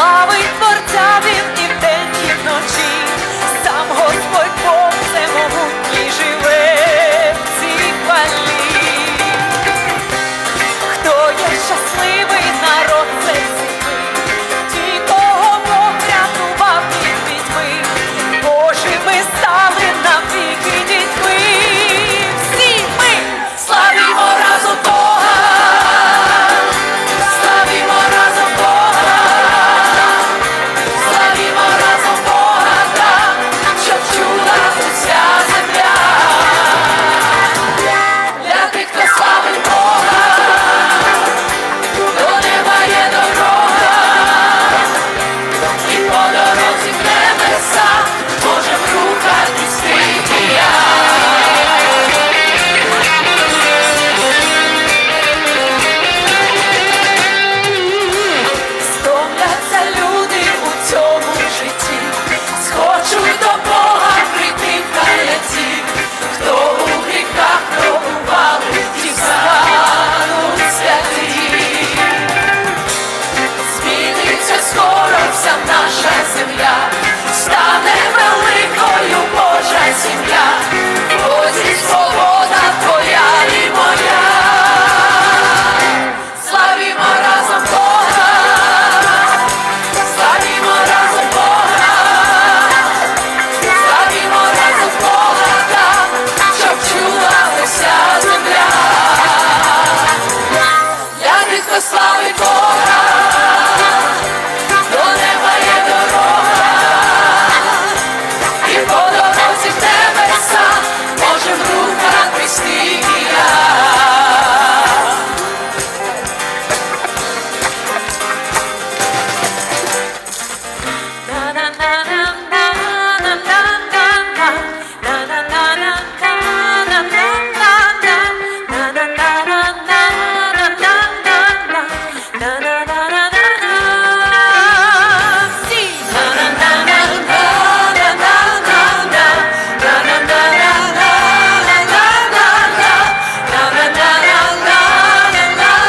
славить творця він і вдень, і вночі. Сам Господь Бог і живе в цій хвалі. Хто є щасливий народ, це слави Бога.